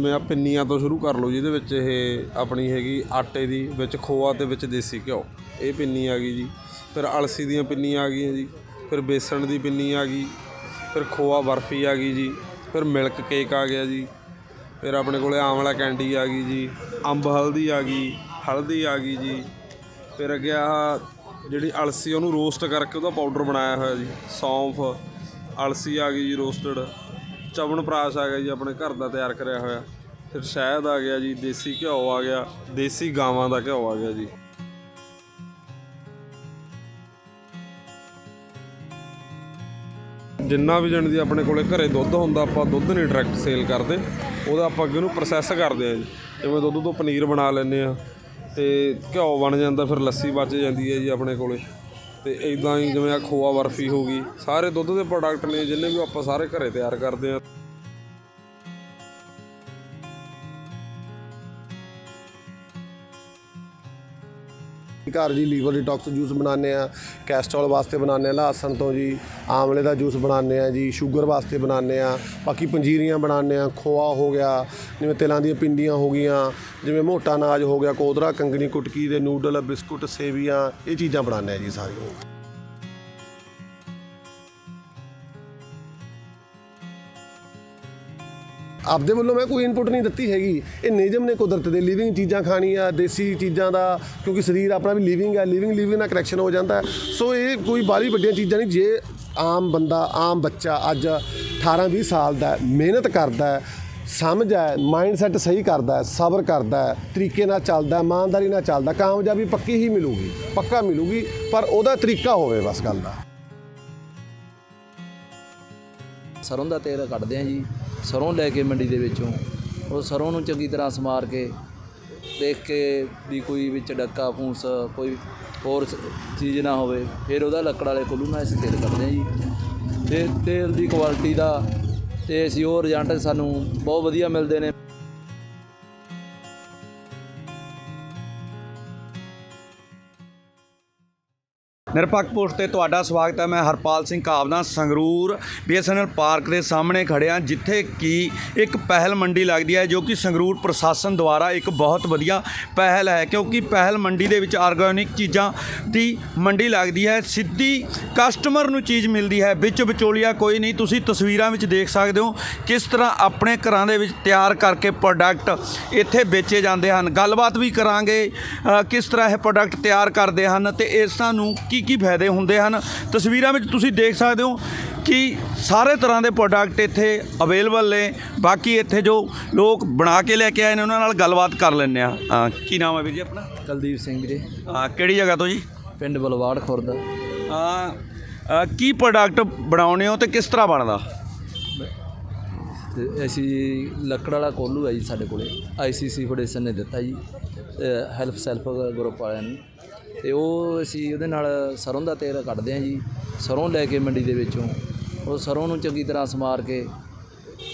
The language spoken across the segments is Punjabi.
ਮੈਂ ਪਿੰਨੀਆਂ ਤੋਂ ਸ਼ੁਰੂ ਕਰ ਲਓ, ਜਿਹਦੇ ਵਿੱਚ ਇਹ ਆਪਣੀ ਹੈਗੀ ਆਟੇ ਦੀ, ਵਿੱਚ ਖੋਆ ਤੇ ਵਿੱਚ ਦੇਸੀ ਘਿਓ। ਇਹ ਪਿੰਨੀ ਆ ਗਈ ਜੀ। ਫਿਰ ਅਲਸੀ ਦੀਆਂ ਪਿੰਨੀਆਂ ਆ ਗਈਆਂ ਜੀ। ਫਿਰ ਬੇਸਣ ਦੀ ਪਿੰਨੀ ਆ ਗਈ। ਫਿਰ ਖੋਆ ਬਰਫੀ ਆ ਗਈ ਜੀ। ਫਿਰ ਮਿਲਕ ਕੇਕ ਆ ਗਿਆ ਜੀ। ਫਿਰ ਆਪਣੇ ਕੋਲੇ ਆਮਲਾ ਕੈਂਡੀ ਆ ਗਈ ਜੀ। ਅੰਬ ਹਲਦੀ ਆ ਗਈ, ਹਲਦੀ ਆ ਗਈ ਜੀ। ਫਿਰ ਅੱਗੇ ਆ ਜਿਹੜੀ ਅਲਸੀ, ਉਹਨੂੰ ਰੋਸਟ ਕਰਕੇ ਉਹਦਾ ਪਾਊਡਰ ਬਣਾਇਆ ਹੋਇਆ ਜੀ। ਸੌਂਫ, ਅਲਸੀ ਆ ਗਈ ਜੀ, ਰੋਸਟਡ। ਚਵਨ ਪ੍ਰਾਸ਼ ਆ ਗਿਆ ਜੀ, ਆਪਣੇ ਘਰ ਦਾ ਤਿਆਰ ਕਰਿਆ ਹੋਇਆ। ਫਿਰ ਸ਼ਹਿਦ ਆ ਗਿਆ ਜੀ, ਦੇਸੀ ਘਿਓ ਆ ਗਿਆ, ਦੇਸੀ ਗਾਵਾਂ ਦਾ ਘਿਓ ਆ ਗਿਆ ਜੀ। ਜਿੰਨਾ ਵੀ ਜਣ ਦੀ ਆਪਣੇ ਕੋਲੇ ਘਰੇ ਦੁੱਧ ਹੁੰਦਾ, ਆਪਾਂ ਦੁੱਧ ਨਹੀਂ ਡਾਇਰੈਕਟ ਸੇਲ ਕਰਦੇ। ਉਹਦਾ ਆਪਾਂ ਅੱਗੇ ਨੂੰ ਪ੍ਰੋਸੈਸ ਕਰਦੇ ਆ ਜੀ। ਜਿਵੇਂ ਦੁੱਧ ਤੋਂ ਪਨੀਰ ਬਣਾ ਲੈਂਦੇ ਆ, ਤੇ ਘਿਓ ਬਣ ਜਾਂਦਾ, ਫਿਰ ਲੱਸੀ ਬਚ ਜਾਂਦੀ ਹੈ ਜੀ ਆਪਣੇ ਕੋਲੇ। ਤੇ ਇਦਾਂ ਹੀ ਜਿਵੇਂ ਆ ਖੋਆ ਬਰਫੀ ਹੋ ਗਈ, ਸਾਰੇ ਦੁੱਧ ਦੇ ਪ੍ਰੋਡਕਟ ਨੇ ਜਿੰਨੇ ਵੀ ਆਪਾਂ ਸਾਰੇ ਘਰੇ ਤਿਆਰ ਕਰਦੇ ਆ ਘਰ ਜੀ ਲੀਵਰ ਡਿਟੌਕਸ ਜੂਸ ਬਣਾਉਂਦੇ ਆ ਕੈਸਟਰੋਲ ਵਾਸਤੇ ਬਣਾਉਂਦੇ ਆ ਲਹਸਨ ਤੋਂ ਜੀ ਆਮਲੇ ਦਾ ਜੂਸ ਬਣਾਉਂਦੇ ਆ ਜੀ, ਸ਼ੂਗਰ ਵਾਸਤੇ ਬਣਾਉਂਦੇ ਆ ਬਾਕੀ ਪੰਜੀਰੀਆਂ ਬਣਾਉਂਦੇ ਆ ਖੋਆ ਹੋ ਗਿਆ, ਜਿਵੇਂ ਤਿਲਾਂ ਦੀਆਂ ਪਿੰਡੀਆਂ ਹੋ ਗਈਆਂ, ਜਿਵੇਂ ਮੋਟਾ ਅਨਾਜ ਹੋ ਗਿਆ, ਕੋਦਰਾ, ਕੰਗਣੀ, ਕੁਟਕੀ ਦੇ ਨੂਡਲ, ਬਿਸਕੁਟ, ਸੇਵੀਆਂ, ਇਹ ਚੀਜ਼ਾਂ ਬਣਾਉਂਦੇ ਆ ਜੀ ਸਾਰੀਆਂ। ਆਪਦੇ ਵੱਲੋਂ ਮੈਂ ਕੋਈ ਇਨਪੁਟ ਨਹੀਂ ਦਿੱਤੀ ਹੈਗੀ। ਇਹ ਨਿਯਮ ਨੇ ਕੁਦਰਤ ਦੇ ਲਿਵਿੰਗ ਚੀਜ਼ਾਂ ਖਾਣੀਆਂ ਦੇਸੀ ਚੀਜ਼ਾਂ ਦਾ ਕਿਉਂਕਿ ਸਰੀਰ ਆਪਣਾ ਵੀ ਲਿਵਿੰਗ ਹੈ ਲਿਵਿੰਗ ਲਿਵਿੰਗ ਨਾਲ ਕਨੈਕਸ਼ਨ ਹੋ ਜਾਂਦਾ ਸੋ ਇਹ ਕੋਈ ਬਾਹਲੀ ਵੱਡੀਆਂ ਚੀਜ਼ਾਂ ਨਹੀਂ ਜੇ ਆਮ ਬੰਦਾ ਆਮ ਬੱਚਾ ਅੱਜ 18 20 ਸਾਲ ਦਾ ਮਿਹਨਤ ਕਰਦਾ ਸਮਝ ਹੈ ਮਾਈਂਡ ਸੈਟ ਸਹੀ ਕਰਦਾ ਹੈ ਸਬਰ ਕਰਦਾ ਹੈ ਤਰੀਕੇ ਨਾਲ ਚੱਲਦਾ ਹੈ, ਇਮਾਨਦਾਰੀ ਨਾਲ ਚੱਲਦਾ ਕਾਮਯਾਬੀ ਪੱਕੀ ਹੀ ਮਿਲੂਗੀ ਪੱਕਾ ਮਿਲੂਗੀ ਪਰ ਉਹਦਾ ਤਰੀਕਾ ਹੋਵੇ ਬਸ ਗੱਲ ਦਾ। ਸਰੋਂ ਦਾ ਤੇਲ ਕੱਢਦੇ ਆ ਜੀ। ਸਰੋਂ ਲੈ ਕੇ ਮੰਡੀ ਦੇ ਵਿੱਚੋਂ, ਉਹ ਸਰੋਂ ਨੂੰ ਚੰਗੀ ਤਰ੍ਹਾਂ ਸਮਾਰ ਕੇ ਦੇਖ ਕੇ ਵੀ ਕੋਈ ਵਿੱਚ ਡੱਕਾ, ਫੂਸ, ਕੋਈ ਹੋਰ ਚੀਜ਼ ਨਾ ਹੋਵੇ, ਫਿਰ ਉਹਦਾ ਲੱਕੜ ਵਾਲੇ ਕੋਲੋਂ ਨਾ ਅਸੀਂ ਤੇਲ ਕੱਢਦੇ ਹਾਂ ਜੀ। ਤੇ ਤੇਲ ਦੀ ਕੁਆਲਿਟੀ ਦਾ ਤੇ ਅਸੀਂ ਉਹ ਰਿਜ਼ਲਟ ਸਾਨੂੰ ਬਹੁਤ ਵਧੀਆ ਮਿਲਦੇ ਨੇ। ਨਿਰਪੱਖ ਪੋਸਟ ਤੇ ਤੁਹਾਡਾ ਸਵਾਗਤ ਹੈ। ਮੈਂ ਹਰਪਾਲ ਸਿੰਘ ਕਾਬਨਾ ਸੰਗਰੂਰ ਬੀਐਸਐਨਐਲ ਪਾਰਕ ਦੇ ਸਾਹਮਣੇ ਖੜਿਆ ਜਿੱਥੇ ਕਿ ਇੱਕ ਪਹਿਲ ਮੰਡੀ ਲੱਗਦੀ ਹੈ, ਜੋ ਕਿ ਸੰਗਰੂਰ ਪ੍ਰਸ਼ਾਸਨ ਦੁਆਰਾ ਇੱਕ ਬਹੁਤ ਵਧੀਆ ਪਹਿਲ ਹੈ, ਕਿਉਂਕਿ ਪਹਿਲ ਮੰਡੀ ਦੇ ਵਿੱਚ ਆਰਗੈਨਿਕ ਚੀਜ਼ਾਂ ਦੀ ਮੰਡੀ ਲੱਗਦੀ ਹੈ। ਸਿੱਧੀ ਕਸਟਮਰ ਨੂੰ ਚੀਜ਼ ਮਿਲਦੀ ਹੈ, ਵਿੱਚ ਵਿਚੋਲੀਆ ਕੋਈ ਨਹੀਂ। ਤੁਸੀਂ ਤਸਵੀਰਾਂ ਵਿੱਚ ਦੇਖ ਸਕਦੇ ਹੋ ਕਿਸ ਤਰ੍ਹਾਂ ਆਪਣੇ ਘਰਾਂ ਦੇ ਵਿੱਚ ਤਿਆਰ ਕਰਕੇ ਪ੍ਰੋਡਕਟ ਇੱਥੇ ਵੇਚੇ ਜਾਂਦੇ ਹਨ। ਗੱਲਬਾਤ ਵੀ ਕਰਾਂਗੇ ਕਿਸ ਤਰ੍ਹਾਂ ਇਹ ਪ੍ਰੋਡਕਟ ਤਿਆਰ ਕਰਦੇ ਹਨ ਤੇ ਇਸ ਨੂੰ ਕੀ ਕੀ ਫਾਇਦੇ ਹੁੰਦੇ ਹਨ? ਤਸਵੀਰਾਂ ਵਿੱਚ ਤੁਸੀਂ ਦੇਖ ਸਕਦੇ ਹੋ ਕਿ ਸਾਰੇ ਤਰ੍ਹਾਂ ਦੇ ਪ੍ਰੋਡਕਟ ਇੱਥੇ ਅਵੇਲੇਬਲ ਨੇ। ਬਾਕੀ ਇੱਥੇ ਜੋ ਲੋਕ ਬਣਾ ਕੇ ਲੈ ਕੇ ਆਏ ਨੇ ਉਹਨਾਂ ਨਾਲ ਗੱਲਬਾਤ ਕਰ ਲੈਂਦੇ ਆ ਕੀ ਨਾਮ ਹੈ ਵੀਰ ਜੀ ਆਪਣਾ? ਕੁਲਦੀਪ ਸਿੰਘ ਵੀਰੇ। ਕਿਹੜੀ ਜਗ੍ਹਾ ਤੋਂ ਜੀ? ਪਿੰਡ ਬਲਵਾੜ ਖੁਰਦ। ਅ, ਕੀ ਪ੍ਰੋਡਕਟ ਬਣਾਉਣੇ ਹੋ ਤੇ ਕਿਸ ਤਰ੍ਹਾਂ ਬਣਦਾ? ਤੇ ਅਸੀਂ ਲੱਕੜ ਵਾਲਾ ਕੋਲੂ ਹੈ ਜੀ ਸਾਡੇ ਕੋਲੇ। ਆਈਸੀਸੀ ਫਾਊਂਡੇਸ਼ਨ ਨੇ ਦਿੱਤਾ ਜੀ। ਹੈਲਪ ਸੈਲਫ ਗਰੁੱਪ ਵਾਲਿਆਂ ਨੂੰ। ਤੇ ਉਹ ਅਸੀਂ ਉਹਦੇ ਨਾਲ ਸਰੋਂ ਦਾ ਤੇਲ ਕੱਢਦੇ ਹਾਂ ਜੀ, ਸਰੋਂ ਲੈ ਕੇ ਮੰਡੀ ਦੇ ਵਿੱਚੋਂ। ਉਹ ਸਰੋਂ ਨੂੰ ਚੰਗੀ ਤਰ੍ਹਾਂ ਸਮਾਰ ਕੇ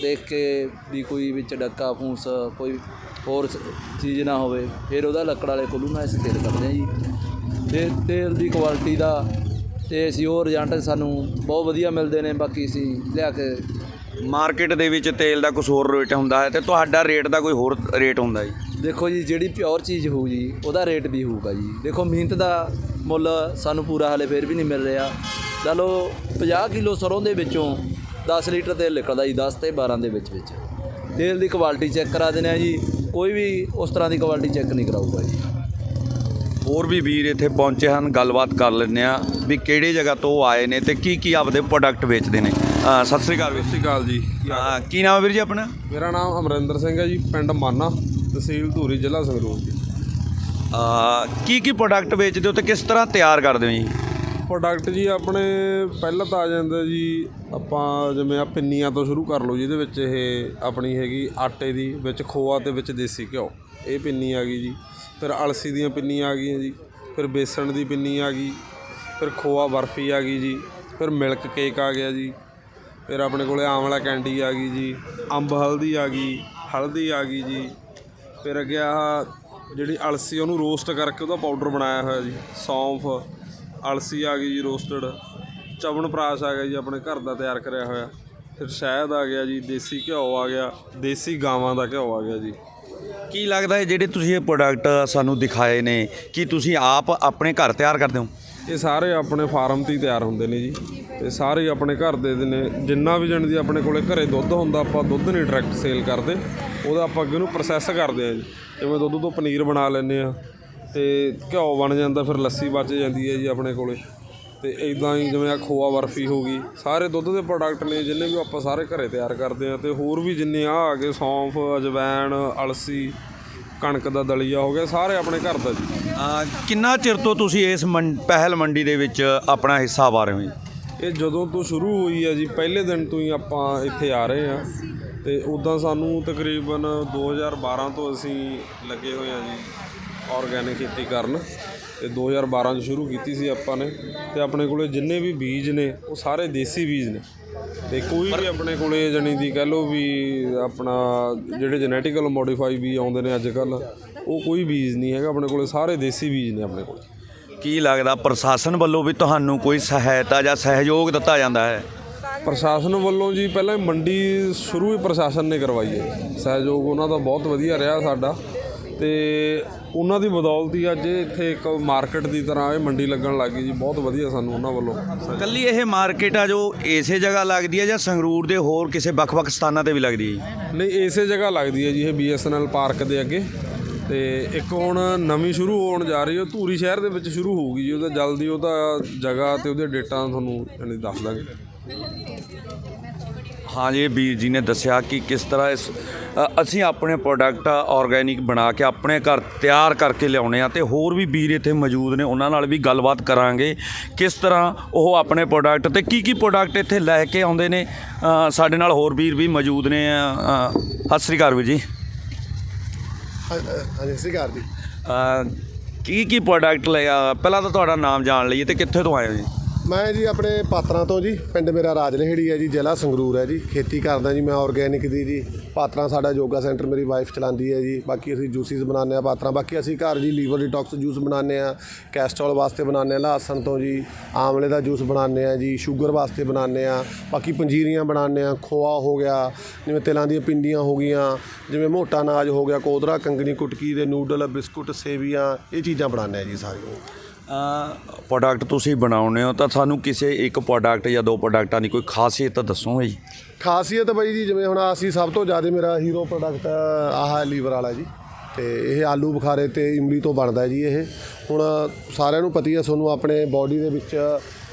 ਦੇਖ ਕੇ ਵੀ ਕੋਈ ਵਿੱਚ ਡੱਕਾ, ਫੂਸ, ਕੋਈ ਹੋਰ ਚੀਜ਼ ਨਾ ਹੋਵੇ, ਫਿਰ ਉਹਦਾ ਲੱਕੜ ਵਾਲੇ ਕੋਲੂ ਨਾਲ ਅਸੀਂ ਤੇਲ ਕੱਢਦੇ ਹਾਂ ਜੀ। ਤੇ ਤੇਲ ਦੀ ਕੁਆਲਿਟੀ ਦਾ ਤੇ ਅਸੀਂ ਉਹ ਰਿਜ਼ਲਟ ਸਾਨੂੰ ਬਹੁਤ ਵਧੀਆ ਮਿਲਦੇ ਨੇ, ਬਾਕੀ ਅਸੀਂ ਲਿਆ ਕੇ ਮਾਰਕੀਟ ਦੇ ਵਿੱਚ ਤੇਲ ਦਾ ਕੁਝ ਹੋਰ ਰੇਟ ਹੁੰਦਾ ਹੈ ਤੇ ਤੁਹਾਡਾ ਰੇਟ ਦਾ ਕੋਈ ਹੋਰ ਰੇਟ ਹੁੰਦਾ ਜੀ? ਦੇਖੋ ਜੀ ਜਿਹੜੀ ਪਿਓਰ ਚੀਜ਼ ਹੋਊ ਜੀ ਉਹਦਾ ਰੇਟ ਵੀ ਹੋਊਗਾ ਜੀ। ਦੇਖੋ ਮਿਹਨਤ ਦਾ ਮੁੱਲ ਸਾਨੂੰ ਪੂਰਾ ਹਲੇ ਫੇਰ ਵੀ ਨਹੀਂ ਮਿਲ ਰਿਹਾ। ਚਲੋ 50 ਕਿਲੋ ਸਰੋਂ ਦੇ ਵਿੱਚੋਂ 10 ਲੀਟਰ ਤੇਲ ਨਿਕਲਦਾ ਜੀ 10 ਤੇ 12 ਦੇ ਵਿੱਚ ਵਿੱਚ। ਤੇਲ ਦੀ ਕੁਆਲਿਟੀ ਚੈੱਕ ਕਰਾ ਦਿੰਦੇ ਆ ਜੀ ਕੋਈ ਵੀ ਉਸ ਤਰ੍ਹਾਂ ਦੀ ਕੁਆਲਿਟੀ ਚੈੱਕ ਨਹੀਂ ਕਰਾਊਗਾ ਜੀ। ਹੋਰ ਵੀ ਵੀਰ ਇੱਥੇ ਪਹੁੰਚੇ ਹਨ ਗੱਲਬਾਤ ਕਰ ਲੈਂਦੇ ਆ ਵੀ ਕਿਹੜੀ ਜਗ੍ਹਾ ਤੋਂ ਉਹ ਆਏ ਨੇ ਤੇ ਕੀ ਕੀ ਆਪਦੇ ਪ੍ਰੋਡਕਟ ਵੇਚਦੇ ਨੇ। ਸਤਿ ਸ੍ਰੀ ਅਕਾਲ ਵੀਰ। ਸਤਿ ਸ਼੍ਰੀ ਅਕਾਲ ਜੀ। ਕੀ ਨਾਮ ਹੈ ਵੀਰ ਜੀ ਆਪਣਾ? ਮੇਰਾ ਨਾਮ ਅਮਰਿੰਦਰ ਸਿੰਘ ਹੈ ਜੀ ਪਿੰਡ ਮਾਨਾ। ਤਹਿਸੀਲ ਧੂਰੀ ਜ਼ਿਲ੍ਹਾ ਸੰਗਰੂਰ ਜੀ। ਕੀ ਕੀ ਪ੍ਰੋਡਕਟ ਵੇਚਦੇ ਹੋ ਤੇ ਕਿਸ ਤਰ੍ਹਾਂ ਤਿਆਰ ਕਰਦੇ ਹੋ ਜੀ? ਪ੍ਰੋਡਕਟ ਜੀ ਆਪਣੇ ਪਹਿਲਾਂ ਤਾਂ ਆ ਜਾਂਦਾ ਜੀ ਆਪਾਂ ਜਿਵੇਂ ਆ ਪਿੰਨੀਆਂ ਤੋਂ ਸ਼ੁਰੂ ਕਰ ਲਓ ਜਿਹਦੇ ਵਿੱਚ ਇਹ ਆਪਣੀ ਹੈਗੀ ਆਟੇ ਦੀ ਵਿੱਚ ਖੋਆ ਤੇ ਵਿੱਚ ਦੇਸੀ ਘਿਓ। ਇਹ ਪਿੰਨੀ ਆ ਗਈ ਜੀ। ਫਿਰ ਅਲਸੀ ਦੀਆਂ ਪਿੰਨੀਆਂ ਆ ਗਈਆਂ ਜੀ। ਫਿਰ ਬੇਸਣ ਦੀ ਪਿੰਨੀ ਆ ਗਈ। ਫਿਰ ਖੋਆ ਬਰਫੀ ਆ ਗਈ ਜੀ। ਫਿਰ ਮਿਲਕ ਕੇਕ ਆ ਗਿਆ ਜੀ। ਫਿਰ ਆਪਣੇ ਕੋਲੇ ਆਮਲਾ ਕੈਂਡੀ ਆ ਗਈ ਜੀ। ਅੰਬ ਹਲਦੀ ਆ ਗਈ। ਹਲਦੀ ਆ ਗਈ ਜੀ। ਫਿਰ ਅੱਗੇ ਆਹ ਜਿਹੜੀ ਅਲਸੀ ਉਹਨੂੰ ਰੋਸਟ ਕਰਕੇ ਉਹਦਾ ਪਾਊਡਰ ਬਣਾਇਆ ਹੋਇਆ ਜੀ ਸੌਂਫ ਅਲਸੀ ਆ ਗਈ ਜੀ ਰੋਸਟਡ ਚਵਨ ਪ੍ਰਾਸ਼ ਆ ਗਿਆ ਜੀ ਆਪਣੇ ਘਰ ਦਾ ਤਿਆਰ ਕਰਿਆ ਹੋਇਆ। ਫਿਰ ਸ਼ਹਿਦ ਆ ਗਿਆ ਜੀ ਦੇਸੀ ਘਿਓ ਆ ਗਿਆ ਦੇਸੀ ਗਾਵਾਂ ਦਾ ਘਿਓ ਆ ਗਿਆ ਜੀ। ਕੀ ਲੱਗਦਾ ਹੈ ਜਿਹੜੇ ਤੁਸੀਂ ਇਹ ਪ੍ਰੋਡਕਟ ਸਾਨੂੰ ਦਿਖਾਏ ਨੇ ਕੀ ਤੁਸੀਂ ਆਪ ਆਪਣੇ ਘਰ ਤਿਆਰ ਕਰਦੇ ਹੋ? ਇਹ ਸਾਰੇ ਆਪਣੇ ਫਾਰਮ ਤੇ ਹੀ ਤਿਆਰ ਹੁੰਦੇ ਨੇ ਜੀ ਤੇ ਸਾਰੇ ਆਪਣੇ ਘਰ ਦੇ ਦੇ ਨੇ। ਜਿੰਨਾ ਵੀ ਜਣ ਦੀ ਆਪਣੇ ਕੋਲੇ ਘਰੇ ਦੁੱਧ ਹੁੰਦਾ ਆਪਾਂ ਦੁੱਧ ਨਹੀਂ ਡਾਇਰੈਕਟ ਸੇਲ ਕਰਦੇ। ਉਹਦਾ ਆਪਾਂ ਅੱਗੇ ਨੂੰ ਪ੍ਰੋਸੈਸ ਕਰਦੇ ਆ ਜੀ। ਜਿਵੇਂ ਦੁੱਧ ਤੋਂ ਪਨੀਰ ਬਣਾ ਲੈਂਦੇ ਆ ਤੇ ਘਿਓ ਬਣ ਜਾਂਦਾ ਫਿਰ ਲੱਸੀ ਬਚ ਜਾਂਦੀ ਹੈ ਜੀ ਆਪਣੇ ਕੋਲੇ। ਤੇ ਇਦਾਂ ਹੀ ਜਿਵੇਂ ਆ ਖੋਆ ਬਰਫੀ ਹੋ ਗਈ ਸਾਰੇ ਦੁੱਧ ਦੇ ਪ੍ਰੋਡਕਟ ਨੇ ਜਿੰਨੇ ਵੀ ਆਪਾਂ ਸਾਰੇ ਘਰੇ ਤਿਆਰ ਕਰਦੇ ਆ ਤੇ ਹੋਰ ਵੀ ਜਿੰਨੇ ਆ ਆ ਗਏ ਸੌਂਫ ਅਜਵੈਣ ਅਲਸੀ ਕਣਕ ਦਾ ਦਲੀਆ ਹੋ ਗਿਆ ਸਾਰੇ ਆਪਣੇ ਘਰ ਦਾ ਜੀ। ਕਿੰਨਾ ਚਿਰ ਤੋਂ ਤੁਸੀਂ ਇਸ ਪਹਿਲ ਮੰਡੀ ਦੇ ਵਿੱਚ ਆਪਣਾ ਹਿੱਸਾ ਪਾ ਰਹੇ ਹੋ ਜੀ? ਇਹ ਜਦੋਂ ਤੋਂ ਸ਼ੁਰੂ ਹੋਈ ਹੈ ਜੀ ਪਹਿਲੇ ਦਿਨ ਤੋਂ ਹੀ ਆਪਾਂ ਇੱਥੇ ਆ ਰਹੇ ਆ ਤੇ ਉਦਾਂ ਸਾਨੂੰ ਤਕਰੀਬਨ 2012 ਤੋਂ ਅਸੀਂ ਲੱਗੇ ਹੋਏ ਆ ਜੀ ਆਰਗੈਨਿਕ ਖੇਤੀ ਕਰਨ ਤੇ 2012 ਚ ਸ਼ੁਰੂ ਕੀਤੀ ਸੀ ਆਪਾਂ ਨੇ ਤੇ ਆਪਣੇ ਕੋਲੇ ਜਿੰਨੇ ਵੀ ਬੀਜ ਨੇ, ਉਹ ਸਾਰੇ ਦੇਸੀ ਬੀਜ ਨੇ। ਤੇ ਕੋਈ ਵੀ ਆਪਣੇ ਕੋਲੇ ਜਣੀ ਦੀ ਕਹਿ ਲਓ ਵੀ ਆਪਣਾ ਜਿਹੜੇ ਜੈਨੇਟਿਕਲ ਮੋਡੀਫਾਈ ਵੀ ਆਉਂਦੇ ਨੇ ਅੱਜ ਕੱਲ ਉਹ ਕੋਈ ਬੀਜ ਨਹੀਂ ਹੈਗਾ ਆਪਣੇ ਕੋਲੇ, ਸਾਰੇ ਦੇਸੀ ਬੀਜ ਨੇ ਆਪਣੇ ਕੋਲ। ਕੀ ਲੱਗਦਾ ਪ੍ਰਸ਼ਾਸਨ ਵੱਲੋਂ ਵੀ ਤੁਹਾਨੂੰ ਕੋਈ ਸਹਾਇਤਾ ਜਾਂ ਸਹਿਯੋਗ ਦਿੱਤਾ ਜਾਂਦਾ ਹੈ? ਪ੍ਰਸ਼ਾਸਨ ਵੱਲੋਂ ਜੀ ਪਹਿਲਾਂ ਮੰਡੀ ਸ਼ੁਰੂ ਹੀ ਪ੍ਰਸ਼ਾਸਨ ਨੇ ਕਰਵਾਈ ਹੈ। ਸਹਿਯੋਗ ਉਹਨਾਂ ਦਾ ਬਹੁਤ ਵਧੀਆ ਰਿਹਾ ਸਾਡਾ। ਤੇ ਉਹਨਾਂ ਦੀ ਬਦੌਲਤ ਹੀ ਅੱਜ ਇੱਥੇ ਇੱਕ ਮਾਰਕੀਟ ਦੀ ਤਰ੍ਹਾਂ ਇਹ ਮੰਡੀ ਲੱਗਣ ਲੱਗੀ ਜੀ। ਬਹੁਤ ਵਧੀਆ ਸਾਨੂੰ ਉਹਨਾਂ ਵੱਲੋਂ। ਕੱਲੀ ਇਹ ਮਾਰਕੀਟ ਆ ਜੋ ਇਸੇ ਜਗ੍ਹਾ ਲੱਗਦੀ ਹੈ ਜਾਂ ਸੰਗਰੂਰ ਦੇ ਹੋਰ ਕਿਸੇ ਵੱਖ-ਵੱਖ ਸਥਾਨਾਂ ਤੇ ਵੀ ਲੱਗਦੀ ਹੈ? ਨਹੀਂ ਇਸੇ ਜਗ੍ਹਾ ਲੱਗਦੀ ਹੈ ਜੀ ਇਹ ਬੀਐਸਐਨਐਲ ਪਾਰਕ ਦੇ ਅੱਗੇ। ਤੇ ਇੱਕ ਹੁਣ ਨਵੀਂ ਸ਼ੁਰੂ ਹੋਣ ਜਾ ਰਹੀ ਹੈ। ਧੂਰੀ ਸ਼ਹਿਰ ਦੇ ਵਿੱਚ ਸ਼ੁਰੂ ਹੋਊਗੀ ਜੀ। ਉਹਦਾ ਜਲਦੀ ਉਹਦਾ ਜਗ੍ਹਾ ਤੇ ਉਹਦੇ ਡੇਟਾ ਤੁਹਾਨੂੰ ਯਾਨੀ ਦੱਸ ਦਾਂਗੇ। ਹਾਂ ਜੀ ਵੀਰ ਜੀ ਨੇ ਦੱਸਿਆ ਕਿ ਕਿਸ ਤਰ੍ਹਾਂ ਇਸ ਅਸੀਂ ਆਪਣੇ ਪ੍ਰੋਡਕਟ ਆਰਗੈਨਿਕ ਬਣਾ ਕੇ ਆਪਣੇ ਘਰ ਤਿਆਰ ਕਰਕੇ ਲਿਆਉਣੇ ਆ ਤੇ ਹੋਰ ਵੀ ਵੀਰ ਇੱਥੇ ਮੌਜੂਦ ਨੇ ਉਹਨਾਂ ਨਾਲ ਵੀ ਗੱਲਬਾਤ ਕਰਾਂਗੇ ਕਿਸ ਤਰ੍ਹਾਂ ਉਹ ਆਪਣੇ ਪ੍ਰੋਡਕਟ ਤੇ ਕੀ ਕੀ ਪ੍ਰੋਡਕਟ ਇੱਥੇ ਲੈ ਕੇ ਆਉਂਦੇ ਨੇ। ਸਾਡੇ ਨਾਲ ਹੋਰ ਵੀਰ ਵੀ ਮੌਜੂਦ ਨੇ ਸਤਿ ਸ੍ਰੀ ਅਕਾਲ ਵੀਰ ਜੀ। ਹਾਂਜੀ ਸਿਕਾਰ ਜੀ। ਅ, ਕੀ ਕੀ ਪ੍ਰੋਡਕਟ ਲੈ ਆ? ਪਹਿਲਾਂ ਤਾਂ ਤੁਹਾਡਾ ਨਾਮ ਜਾਣ ਲਈਏ ਤੇ ਕਿੱਥੇ ਤੋਂ ਆਏ ਹੋ ਜੀ? ਮੈਂ ਜੀ ਆਪਣੇ ਪਾਤਰਾਂ ਤੋਂ ਜੀ, ਪਿੰਡ ਮੇਰਾ ਰਾਜਲਹੇੜੀ ਹੈ ਜੀ, ਜ਼ਿਲ੍ਹਾ ਸੰਗਰੂਰ ਹੈ ਜੀ। ਖੇਤੀ ਕਰਦਾ ਜੀ ਮੈਂ ਆਰਗੈਨਿਕ ਦੀ ਜੀ। ਪਾਤਰਾਂ ਸਾਡਾ ਯੋਗਾ ਸੈਂਟਰ ਮੇਰੀ ਵਾਈਫ ਚਲਾਉਂਦੀ ਹੈ ਜੀ। ਬਾਕੀ ਅਸੀਂ ਜੂਸਿਸ ਬਣਾਉਂਦੇ ਆ ਪਾਤਰਾਂ। ਬਾਕੀ ਅਸੀਂ ਘਰ ਜੀ ਲੀਵਰ ਡਿਟੌਕਸ ਜੂਸ ਬਣਾਉਂਦੇ ਆ ਕੈਸਟਰੋਲ ਵਾਸਤੇ ਬਣਾਉਂਦੇ ਆ ਲਹਸਨ ਤੋਂ ਜੀ ਆਮਲੇ ਦਾ ਜੂਸ ਬਣਾਉਂਦੇ ਆ ਜੀ ਸ਼ੂਗਰ ਵਾਸਤੇ ਬਣਾਉਂਦੇ ਆ ਬਾਕੀ ਪੰਜੀਰੀਆਂ ਬਣਾਉਂਦੇ ਆ ਖੋਆ ਹੋ ਗਿਆ, ਜਿਵੇਂ ਤਿਲਾਂ ਦੀਆਂ ਪਿੰਡੀਆਂ ਹੋ ਗਈਆਂ, ਜਿਵੇਂ ਮੋਟਾ ਅਨਾਜ ਹੋ ਗਿਆ, ਕੋਦਰਾ, ਕੰਗਣੀ, ਕੁਟਕੀ ਦੇ ਨੂਡਲ, ਬਿਸਕੁਟ, ਸੇਵੀਆਂ, ਇਹ ਚੀਜ਼ਾਂ ਬਣਾਉਂਦੇ ਆ ਜੀ ਸਾਰੀਆਂ। ਪ੍ਰੋਡਕਟ ਤੁਸੀਂ ਬਣਾਉਨੇ ਹੋ ਤਾਂ ਸਾਨੂੰ ਕਿਸੇ ਇੱਕ ਪ੍ਰੋਡਕਟ ਜਾਂ ਦੋ ਪ੍ਰੋਡਕਟਾਂ ਦੀ ਕੋਈ ਖਾਸੀਅਤ ਤਾਂ ਦੱਸੋ ਜੀ ਖਾਸੀਅਤ ਬਾਈ ਜੀ, ਜਿਵੇਂ ਹੁਣ ਅਸੀਂ ਸਭ ਤੋਂ ਜ਼ਿਆਦਾ ਮੇਰਾ ਹੀਰੋ ਪ੍ਰੋਡਕਟ ਆਹ ਲੀਵਰ ਵਾਲਾ ਜੀ। ਤੇ ਇਹ ਆਲੂ ਬੁਖਾਰੇ ਤੇ ਇਮਲੀ ਤੋਂ ਬਣਦਾ ਜੀ ਇਹ। ਹੁਣ ਸਾਰਿਆਂ ਨੂੰ ਪਤੀ ਹੈ ਤੁਹਾਨੂੰ ਆਪਣੇ ਬਾਡੀ ਦੇ ਵਿੱਚ